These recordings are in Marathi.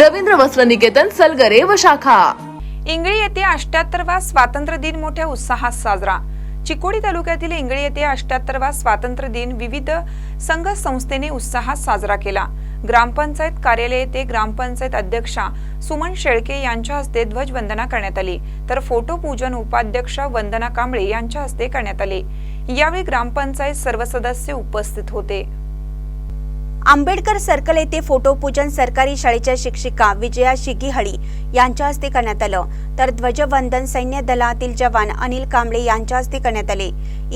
रवींद्र वस्त्र निकेतन सलगरे व शाखा. इंगळी येथे अष्ट्याहत्तरवा स्वातंत्र्य दिन मोठ्या उत्साहात साजरा. चिकोडी तालुक्यातील इंगळी येथे अष्ट्याहत्तरवा स्वातंत्र्य दिन विविध संघ संस्थेने उत्साहात साजरा केला. ग्रामपंचायत कार्यालय येथे ग्रामपंचायत अध्यक्षा सुमन शेळके यांच्या हस्ते ध्वजवंदना करण्यात आली. तर फोटो पूजन उपाध्यक्ष वंदना कांबळे यांच्या हस्ते करण्यात आले. यावेळी ग्रामपंचायत सर्व सदस्य उपस्थित होते. आंबेडकर सर्कल येथे फोटो पूजन सरकारी शाळेच्या शिक्षिका विजया शिगीहळी यांच्या हस्ते करण्यात आलं. तर ध्वजवंदन सैन्य दलातील जवान अनिल कांबळे यांच्या हस्ते करण्यात आले.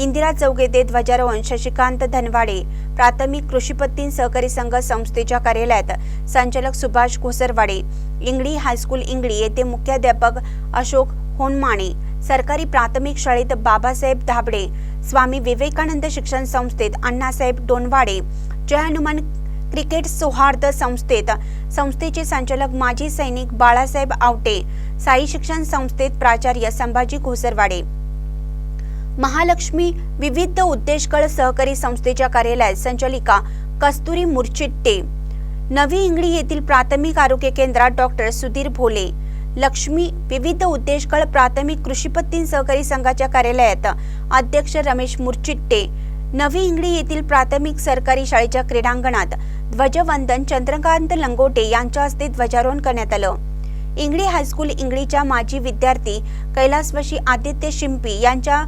इंदिरा चौक येथे ध्वजारोहण शशिकांत धनवाडे प्राथमिक कृषीपत्तीन सहकारी संघ संस्थेच्या कार्यालयात संचालक सुभाष घोसरवाडे इंगळी हायस्कूल इंगळी येथे मुख्याध्यापक अशोक होनमाणे सरकारी प्राथमिक शाळेत बाबासाहेब धाबडे स्वामी विवेकानंद शिक्षण संस्थेत अण्णासाहेब डोनवाडे जय हनुमान क्रिकेट सौहार्द संस्थेत. संस्थेचे संचालक माजी सैनिक बाळासाहेब आवटे साई शिक्षण संस्थेत प्राचार्य संभाजी घोसरवाडे. महालक्ष्मी विविध उद्देशकळ सहकारी संस्थेच्या कार्यालयात संचालिका कस्तुरी मुर्चिट्टे. नवी इंगळी येथील प्राथमिक आरोग्य केंद्रात डॉक्टर सुधीर भोले. लक्ष्मी विविध उद्देशकळ प्राथमिक कृषीपत्तीन सहकारी संघाच्या कार्यालयात अध्यक्ष रमेश मुर्चिट्टे. नवी इंगळी येथील प्राथमिक सरकारी शाळेच्या क्रीडांगणात ध्वजवंदन चंद्रकांत लंगोटे यांच्या हस्ते ध्वजारोहण करण्यात आलं. इंगळी हायस्कूल इंगळीच्या माजी विद्यार्थी कैलासवशी आदित्य शिंपी यांच्या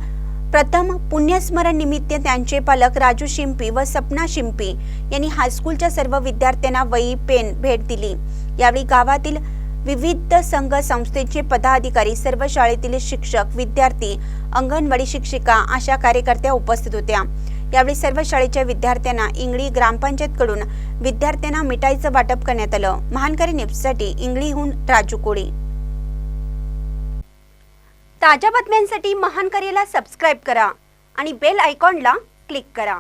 प्रथम पुण्यस्मरण निमित्त त्यांचे पालक राजू शिंपी व सपना शिंपी यांनी हायस्कूलच्या सर्व विद्यार्थ्यांना वही पेन भेट दिली. यावेळी गावातील विविध संघ संस्थेचे पदाधिकारी सर्व शाळेतील शिक्षक विद्यार्थी अंगणवाडी शिक्षिका अशा कार्यकर्त्या उपस्थित होत्या. यावेळी सर्व शाळेच्या विद्यार्थ्यांना इंगळी ग्रामपंचायतकडून विद्यार्थ्यांना मिठाईचं वाटप करण्यात आलं. महानकारी न्यूजसाठी इंगळीहून राजू कोळी. ताज्या बातम्यांसाठी महानकरीला सबस्क्राईब करा आणि बेल आयकॉनला क्लिक करा.